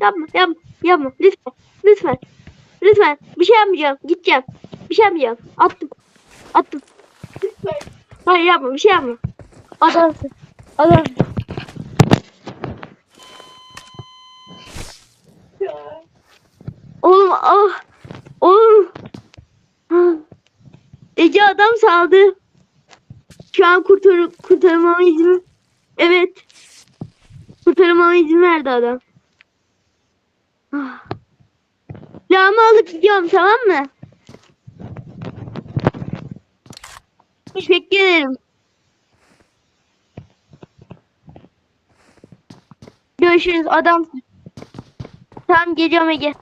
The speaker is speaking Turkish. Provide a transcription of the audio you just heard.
yapma yapma yapma. Lütfen lütfen lütfen. Bir şey yapmayacağım gideceğim. Bir şey yapmayacağım. Attım attım. Hayır yapma bir şey yapma. Adamsın adamsın. Oğlum ah oğlum. Ece adam saldı. Şu an kurtar kurtarmama izin kurtarmama izin verdi adam Ah. Alıp gidiyorum tamam mı? Teşekkür ederim. Görüşürüz adam. Tamam geliyorum Ege.